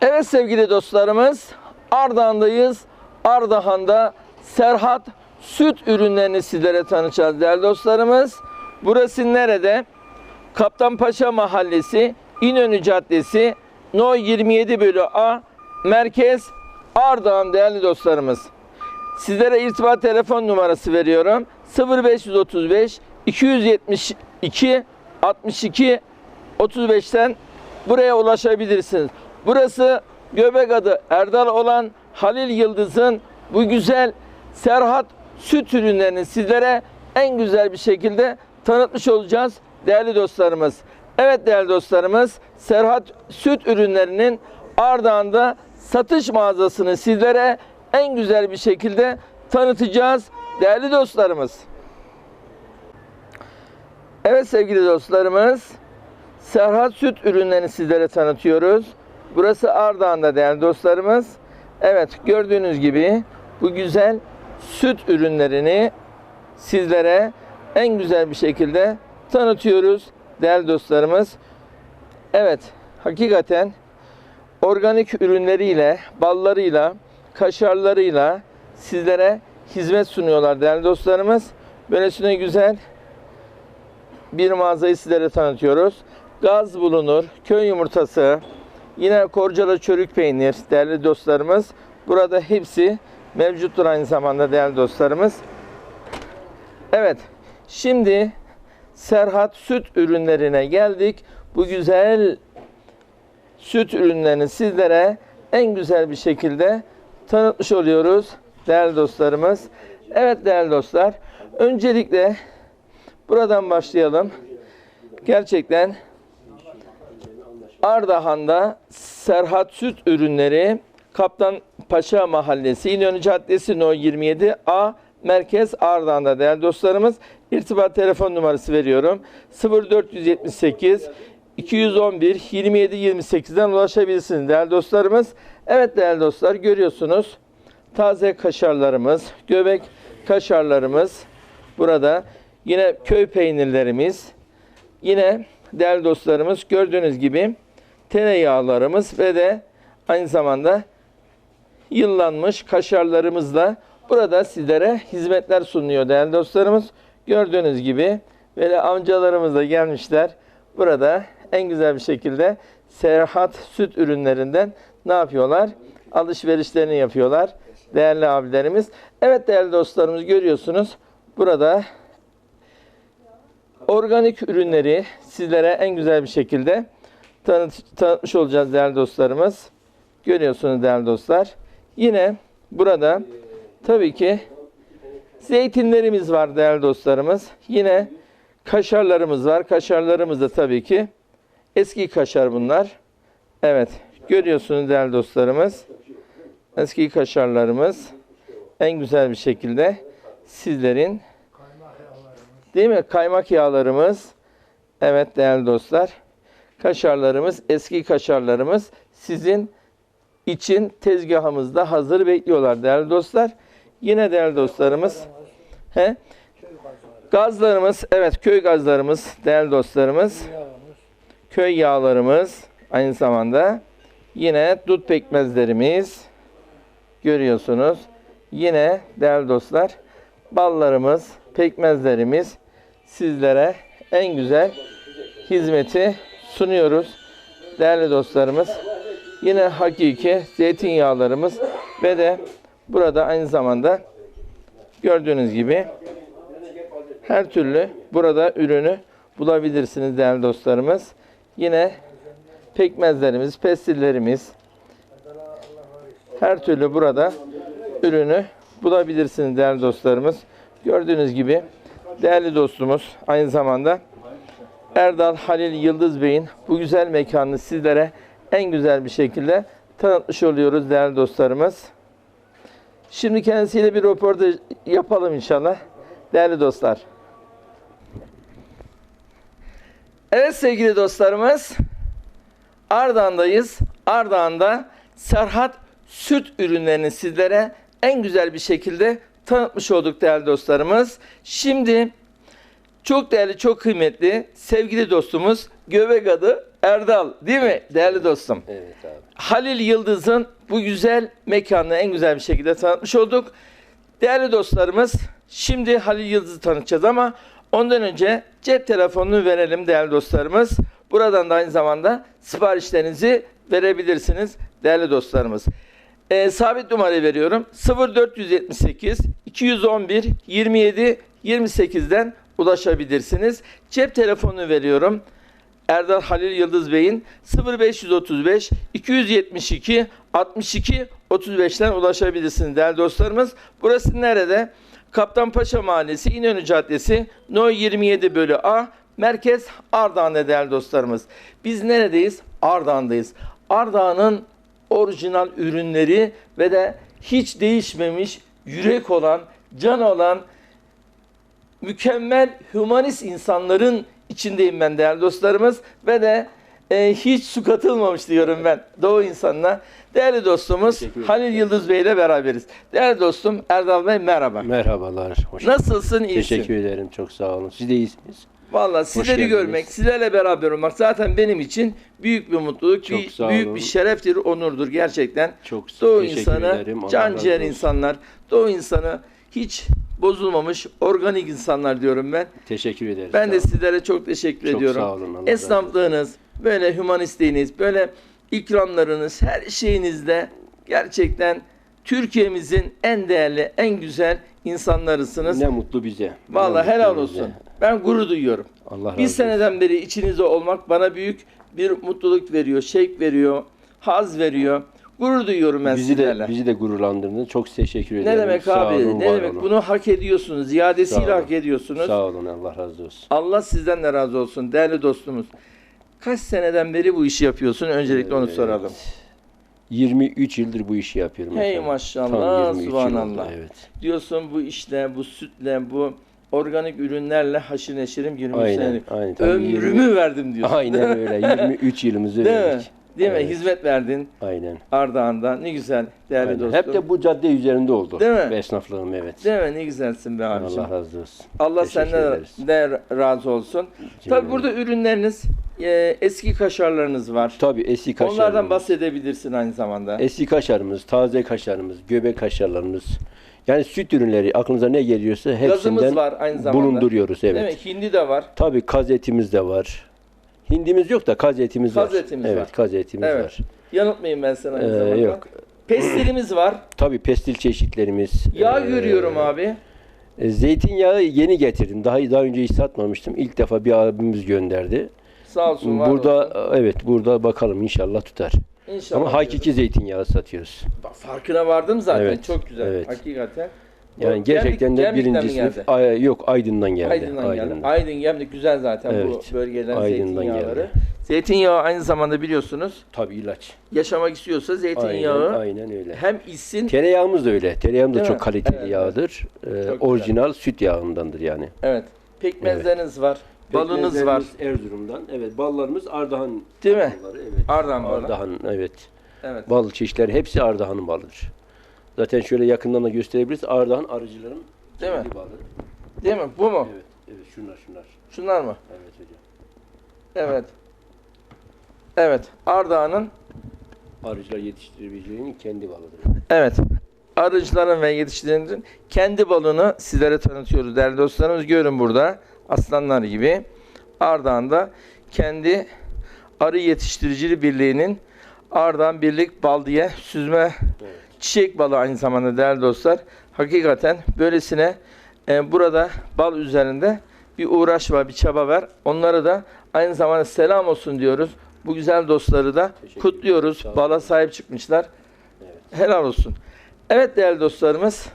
Evet sevgili dostlarımız, Ardahan'dayız. Ardahan'da Serhat süt ürünlerini sizlere tanıtacağız değerli dostlarımız. Burası nerede? Kaptanpaşa Mahallesi, İnönü Caddesi, No 27 bölü A, Merkez Ardahan değerli dostlarımız. Sizlere irtibat telefon numarası veriyorum. 0535 272 62 35'ten buraya ulaşabilirsiniz. Burası göbek adı Erdal olan Halil Yıldız'ın bu güzel Serhat süt ürünlerini sizlere en güzel bir şekilde tanıtmış olacağız değerli dostlarımız. Evet değerli dostlarımız Serhat süt ürünlerinin Ardahan'da satış mağazasını sizlere en güzel bir şekilde tanıtacağız değerli dostlarımız. Evet sevgili dostlarımız, Serhat Süt ürünlerini sizlere tanıtıyoruz. Burası Ardahan'da değerli dostlarımız. Evet gördüğünüz gibi bu güzel süt ürünlerini sizlere en güzel bir şekilde tanıtıyoruz değerli dostlarımız. Evet hakikaten organik ürünleriyle, ballarıyla, kaşarlarıyla sizlere hizmet sunuyorlar değerli dostlarımız. Böylesine güzel bir mağazayı sizlere tanıtıyoruz. Gaz bulunur, köy yumurtası, yine korcala çörük peynir değerli dostlarımız. Burada hepsi mevcuttur aynı zamanda değerli dostlarımız. Evet, şimdi Serhat süt ürünlerine geldik. Bu güzel süt ürünlerini sizlere en güzel bir şekilde tanıtmış oluyoruz değerli dostlarımız. Evet değerli dostlar, öncelikle buradan başlayalım. Gerçekten Ardahan'da Serhat Süt Ürünleri Kaptan Paşa Mahallesi İnönü Caddesi No 27 A Merkez Ardahan'da değerli dostlarımız. İrtibat telefon numarası veriyorum. 0478 211 27 28'den ulaşabilirsiniz değerli dostlarımız. Evet değerli dostlar görüyorsunuz. Taze kaşarlarımız, göbek kaşarlarımız burada. Yine köy peynirlerimiz. Yine değerli dostlarımız gördüğünüz gibi tereyağlarımız ve de aynı zamanda yıllanmış kaşarlarımızla burada sizlere hizmetler sunuyor değerli dostlarımız. Gördüğünüz gibi böyle amcalarımız da gelmişler. Burada en güzel bir şekilde Serhat süt ürünlerinden ne yapıyorlar? Alışverişlerini yapıyorlar değerli abilerimiz. Evet değerli dostlarımız görüyorsunuz. Burada organik ürünleri sizlere en güzel bir şekilde tanıt, tanıtmış olacağız değerli dostlarımız. Görüyorsunuz değerli dostlar. Yine burada tabii ki zeytinlerimiz var değerli dostlarımız. Yine kaşarlarımız var. Kaşarlarımız da tabii ki eski kaşar bunlar. Evet görüyorsunuz değerli dostlarımız. Eski kaşarlarımız en güzel bir şekilde sizlerin değil mi? Kaymak yağlarımız. Evet değerli dostlar. Kaşarlarımız, eski kaşarlarımız sizin için tezgahımızda hazır bekliyorlar değerli dostlar. Yine değerli dostlarımız. He? Gazlarımız, evet köy gazlarımız değerli dostlarımız. Köy yağlarımız aynı zamanda. Yine dut pekmezlerimiz görüyorsunuz. Yine değerli dostlar ballarımız, pekmezlerimiz sizlere en güzel hizmeti sunuyoruz. Değerli dostlarımız yine hakiki zeytinyağlarımız ve de burada aynı zamanda gördüğünüz gibi her türlü burada ürünü bulabilirsiniz değerli dostlarımız. Yine pekmezlerimiz, pestillerimiz her türlü burada ürünü bulabilirsiniz değerli dostlarımız. Gördüğünüz gibi değerli dostumuz aynı zamanda Erdal Halil Yıldız Bey'in bu güzel mekanını sizlere en güzel bir şekilde tanıtmış oluyoruz değerli dostlarımız. Şimdi kendisiyle bir röportaj yapalım inşallah. Değerli dostlar. Evet sevgili dostlarımız. Ardahan'dayız. Ardahan'da Serhat süt ürünlerini sizlere en güzel bir şekilde tanıtmış olduk değerli dostlarımız. Şimdi çok değerli, çok kıymetli sevgili dostumuz Göbek adı Erdal değil mi değerli dostum? Evet abi. Halil Yıldız'ın bu güzel mekanını en güzel bir şekilde tanıtmış olduk. Değerli dostlarımız şimdi Halil Yıldız'ı tanıtacağız ama ondan önce cep telefonunu verelim değerli dostlarımız. Buradan da aynı zamanda siparişlerinizi verebilirsiniz değerli dostlarımız. Ee, sabit numarayı veriyorum. 0478 211 27 28'den ulaşabilirsiniz. Cep telefonunu veriyorum. Erdal Halil Yıldız Bey'in 0535 272 62 35'ten ulaşabilirsiniz değerli dostlarımız. Burası nerede? Kaptanpaşa Mahallesi İnönü Caddesi No 27 bölü A Merkez Ardahan'da değerli dostlarımız. Biz neredeyiz? Ardahan'dayız. Ardahan'ın orijinal ürünleri ve de hiç değişmemiş yürek olan, can olan mükemmel humanist insanların içindeyim ben değerli dostlarımız ve de e, hiç su katılmamış diyorum ben Doğu insanına. Değerli dostumuz Teşekkür. Halil Yıldız Bey ile beraberiz. Değerli dostum Erdal Bey merhaba. Merhabalar. Hoş Nasılsın? İyisin. Teşekkür ederim. Çok sağ olun. Siz de iyisiniz. Vallahi sizleri geldiniz. görmek, sizlerle beraber olmak zaten benim için büyük bir mutluluk, Çok bir, büyük olun. bir şereftir, onurdur gerçekten. Çok Doğu teşekkür insanı, ederim. Allah can ciğer insanlar, Doğu insanı hiç bozulmamış, organik insanlar diyorum ben. Teşekkür ederiz. Ben de sizlere çok teşekkür Çok ediyorum. sağ olun. Allah olsun. Esnaflığınız, böyle hümanistliğiniz, böyle ikramlarınız, her şeyinizde gerçekten Türkiye'mizin en değerli, en güzel insanlarısınız. Ne mutlu bize. Vallahi Ne helal mutlu bize. olsun. Ben gurur duyuyorum. Allah razı Bir olsun. seneden beri içinizde olmak bana büyük bir mutluluk veriyor, şevk veriyor, haz veriyor. Gurur duyuyorum ben bizi sizlerle. de bizi de gururlandırdınız. Çok teşekkür ederim. ne demek Sağ abi? olun, ne demek? olun. Bunu hak ediyorsunuz. Ziyadesiyle hak ediyorsunuz. Sağ olun. Allah razı olsun. Allah sizden de razı olsun değerli dostumuz. Kaç seneden beri bu işi yapıyorsun? Öncelikle onu Evet. soralım. 23 yıldır bu işi yapıyorum. Hey efendim. maşallah, Tam 23 yıl subhanallah. Evet. Diyorsun bu işle, bu sütle, bu organik ürünlerle haşır neşirim 23 Aynen. Aynen. Ömrümü 20 verdim diyorsun. Aynen öyle. 23 yılımızı mi? Değil mi? Evet. Hizmet verdin Aynen. Ardahan'da. Ne güzel değerli Aynen. dostum. Hep de bu cadde üzerinde oldu. Değil mi? Esnaflığım evet. Değil mi? Ne güzelsin be abicim. Allah razı olsun. Allah Teşekkür senden ederiz. de razı olsun. Tabii burada ürünleriniz, e, eski kaşarlarınız var. Tabii eski kaşarımız. Onlardan bahsedebilirsin aynı zamanda. Eski kaşarımız, taze kaşarımız, göbek kaşarlarımız. Yani süt ürünleri aklınıza ne geliyorsa hepsinden Gazımız var aynı zamanda. bulunduruyoruz evet. Değil mi? Hindi de var. Tabii kaz etimiz de var. Hindimiz yok da kaz etimiz Kaz var. etimiz evet, var. kaz etimiz Evet. var. Yanıltmayayım ben sana aynı Ee, zamanda. yok. Pestilimiz var. Tabii pestil çeşitlerimiz. Yağ ee, görüyorum abi. e, Zeytinyağı yeni getirdim. Daha daha önce hiç satmamıştım. İlk defa bir abimiz gönderdi. Sağ olsun var burada olsun. evet burada bakalım inşallah tutar. İnşallah. Ama hakiki zeytinyağı satıyoruz. Farkına vardım zaten. Evet, Çok güzel. evet. Hakikaten. Yani gerçekten Gemlik- de Gemlik'ten mi birinci geldi? sınıf. Ay- yok Aydın'dan geldi. Aydın'dan geldi. Aydın Gemlik güzel zaten Evet. bu bölgelerin Aydın'dan zeytinyağları. geldi. Zeytinyağı aynı zamanda biliyorsunuz Tabii ilaç. yaşamak istiyorsa zeytinyağı Aynen, aynen öyle. hem içsin Tereyağımız da öyle. Tereyağımız da Değil mi? çok kaliteli Evet, yağdır. Ee, güzel. orijinal süt yağındandır yani. evet pekmezleriniz var, balınız var. Pekmezlerimiz Erzurum'dan. Evet, ballarımız Ardahan Değil mi? balları. Evet. Ardahan balı. Ardahan, evet. Evet. Bal çeşitleri hepsi Ardahan'ın balıdır. Zaten şöyle yakından da gösterebiliriz. Ardahan arıcıların Değil mi? balı. Değil mi? Bu mu? Evet, evet şunlar şunlar. Şunlar mı? Evet hocam. Evet. Evet. Ardahan'ın Arıcılar yetiştirebileceğinin kendi balıdır. Evet. Arıcıların ve yetiştiricilerin kendi balını sizlere tanıtıyoruz değerli dostlarımız. Görün burada aslanlar gibi. Ardahan'da kendi Arı Yetiştiricili Birliği'nin Ardahan Birlik Bal diye süzme Evet. Çiçek balı aynı zamanda değerli dostlar. Hakikaten böylesine e, burada bal üzerinde bir uğraş var, bir çaba var. Onlara da aynı zamanda selam olsun diyoruz. Bu güzel dostları da Teşekkür kutluyoruz. Bala sahip çıkmışlar. Evet. Helal olsun. Evet değerli dostlarımız.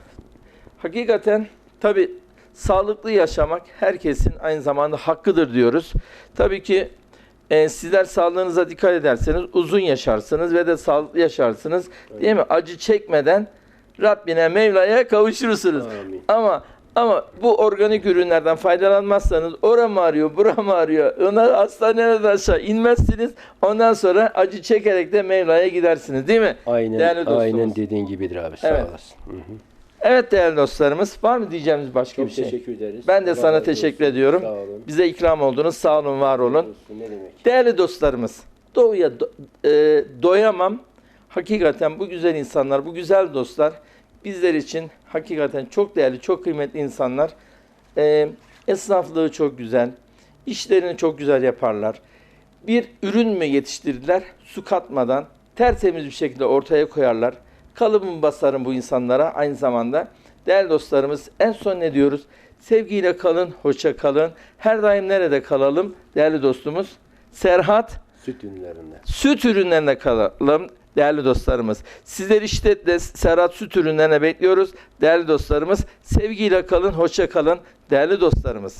Hakikaten tabi sağlıklı yaşamak herkesin aynı zamanda hakkıdır diyoruz. Tabii ki e, sizler sağlığınıza dikkat ederseniz uzun yaşarsınız ve de sağlıklı yaşarsınız. Değil mi? Acı çekmeden Rabbine Mevla'ya kavuşursunuz. Amin. Ama ama bu organik ürünlerden faydalanmazsanız oram ağrıyor, buram ağrıyor. Ona hastaneden aşağı inmezsiniz. Ondan sonra acı çekerek de Mevla'ya gidersiniz değil mi? Aynen, aynen dediğin gibidir abi. Sağ Evet. olasın. Hı hı. Evet değerli dostlarımız var mı diyeceğimiz başka Çok bir şey? teşekkür ederiz. Ben de sana teşekkür ediyorum. Sağ olun. Bize ikram oldunuz. Sağ olun, var olun. Ne demek? Değerli dostlarımız, doğuya do- e, doyamam. Hakikaten bu güzel insanlar, bu güzel dostlar bizler için hakikaten çok değerli, çok kıymetli insanlar. E, esnaflığı çok güzel, işlerini çok güzel yaparlar. Bir ürün mü yetiştirdiler, su katmadan tertemiz bir şekilde ortaya koyarlar. Kalıbımı basarım bu insanlara aynı zamanda. Değerli dostlarımız en son ne diyoruz? Sevgiyle kalın, hoşça kalın. Her daim nerede kalalım? Değerli dostumuz Serhat Süt ürünlerinde. süt ürünlerine kalalım değerli dostlarımız. Sizler işte de Serhat süt ürünlerine bekliyoruz. Değerli dostlarımız sevgiyle kalın, hoşça kalın değerli dostlarımız.